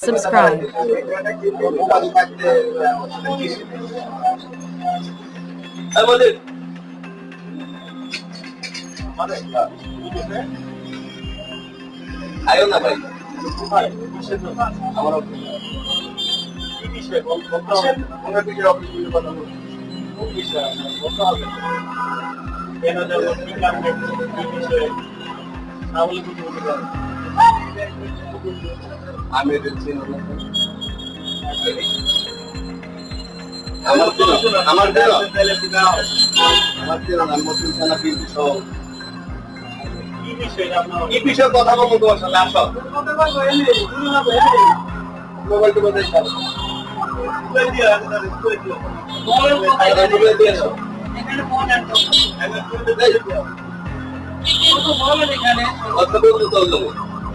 subscribe, আমাদের আয়ো না ভাই। আমার আমি দেখছি আমার দিল আমার দিল আমার দিল না মতুল খানা কিন্তু সব কি বিষয়ে কথা বলব তোমার সাথে আসো। মোবাইল টোবাইল দিয়ে দাও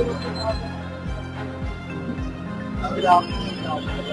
I'm going to go to.